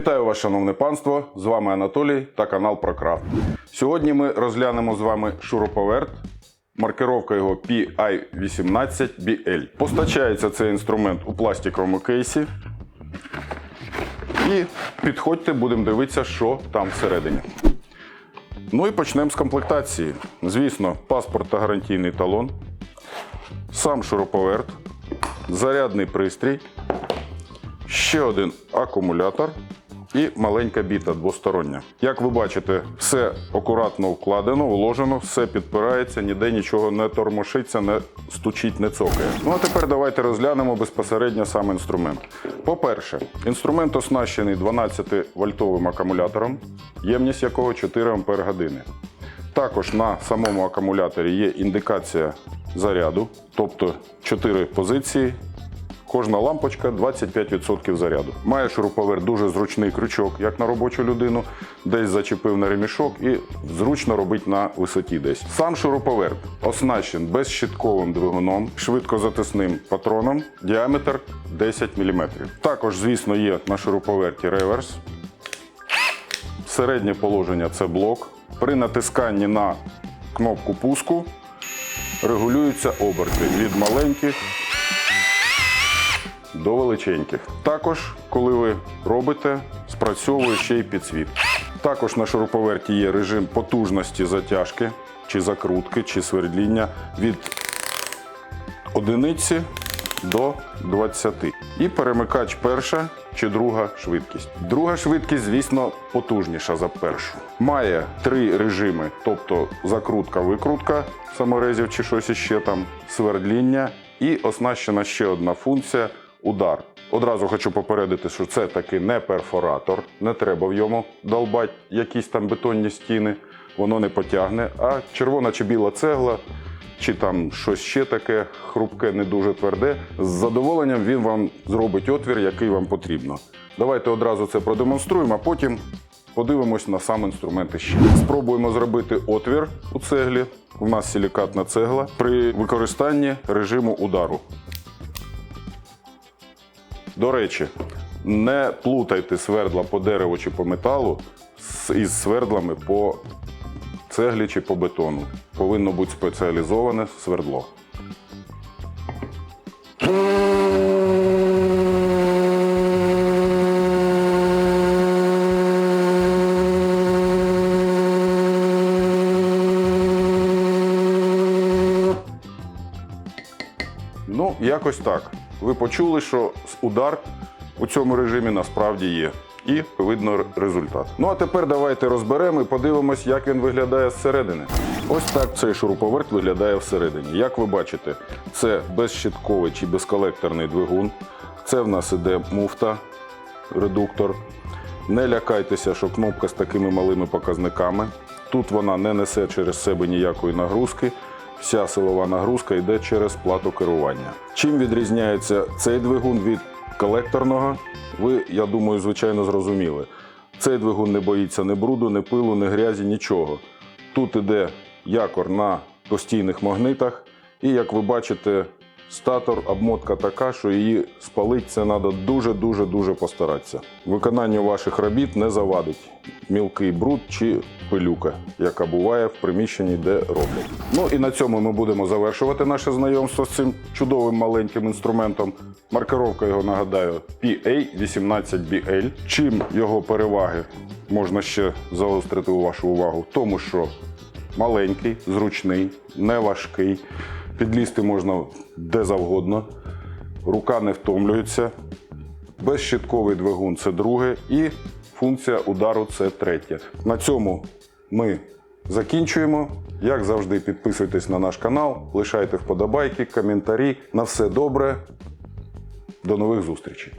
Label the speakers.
Speaker 1: Вітаю вас, шановне панство! З вами Анатолій та канал ProCraft. Сьогодні ми розглянемо з вами шуруповерт. Маркировка його PI18BL. Постачається цей інструмент у пластиковому кейсі. І підходьте, будемо дивитися, що там всередині. Ну і почнемо з комплектації. Звісно, паспорт та гарантійний талон, сам шуруповерт, зарядний пристрій, ще один акумулятор і маленька біта двостороння. Як ви бачите, все акуратно вкладено, вложено, все підпирається, ніде нічого не тормошиться, не стучить, не цокає. Ну а тепер давайте розглянемо безпосередньо сам інструмент. По-перше, інструмент оснащений 12-вольтовим акумулятором, ємність якого 4 Ампер години. Також на самому акумуляторі є індикація заряду, тобто 4 позиції. Кожна лампочка 25% заряду. Має шуруповерт дуже зручний крючок, як на робочу людину, десь зачепив на ремішок і зручно робить на висоті десь. Сам шуруповерт оснащен безщитковим двигуном, швидкозатисним патроном, діаметр 10 мм. Також, звісно, є на шуруповерті реверс. Середнє положення це блок. При натисканні на кнопку пуску регулюються оберти від маленьких до величеньких. Також, коли ви робите, спрацьовує ще й підсвіт. Також на шуруповерті є режим потужності затяжки, чи закрутки, чи свердління від одиниці до 20. І перемикач перша чи друга швидкість. Друга швидкість, звісно, потужніша за першу. Має три режими, тобто закрутка-викрутка саморезів чи щось іще там, свердління, і оснащена ще одна функція удар. Одразу хочу попередити, що це таки не перфоратор, не треба в йому долбати якісь там бетонні стіни, воно не потягне. А червона чи біла цегла, чи там щось ще таке хрупке, не дуже тверде. З задоволенням він вам зробить отвір, який вам потрібно. Давайте одразу це продемонструємо, а потім подивимось на сам інструмент іще. Спробуємо зробити отвір у цеглі. У нас силікатна цегла при використанні режиму удару. До речі, не плутайте свердла по дереву чи по металу із свердлами по цеглі чи по бетону. Повинно бути спеціалізоване свердло. Ну, якось так. Ви почули, що удар у цьому режимі насправді є. І видно результат. Ну а тепер давайте розберемо і подивимось, як він виглядає зсередини. Ось так цей шуруповерт виглядає всередині. Як ви бачите, це безщитковий чи безколекторний двигун. Це в нас іде муфта, редуктор. Не лякайтеся, що кнопка з такими малими показниками. Тут вона не несе через себе ніякої нагрузки. Вся силова нагрузка йде через плату керування. Чим відрізняється цей двигун від колекторного? Ви, я думаю, звичайно зрозуміли. Цей двигун не боїться ні бруду, ні пилу, ні грязі, нічого. Тут іде якор на постійних магнитах, і як ви бачите, статор, обмотка така, що її спалити це треба дуже-дуже дуже постаратися. Виконанню ваших робіт не завадить мілкий бруд чи пилюка, яка буває в приміщенні, де роблять. Ну і на цьому ми будемо завершувати наше знайомство з цим чудовим маленьким інструментом. Маркировка його нагадаю PA18BL. Чим його переваги можна ще загострити вашу увагу? Тому, що маленький, зручний, не важкий. Підлізти можна де завгодно, рука не втомлюється. Безщитковий двигун це друге, і функція удару це третє. На цьому ми закінчуємо. Як завжди, підписуйтесь на наш канал, лишайте вподобайки, коментарі. На все добре. До нових зустрічей!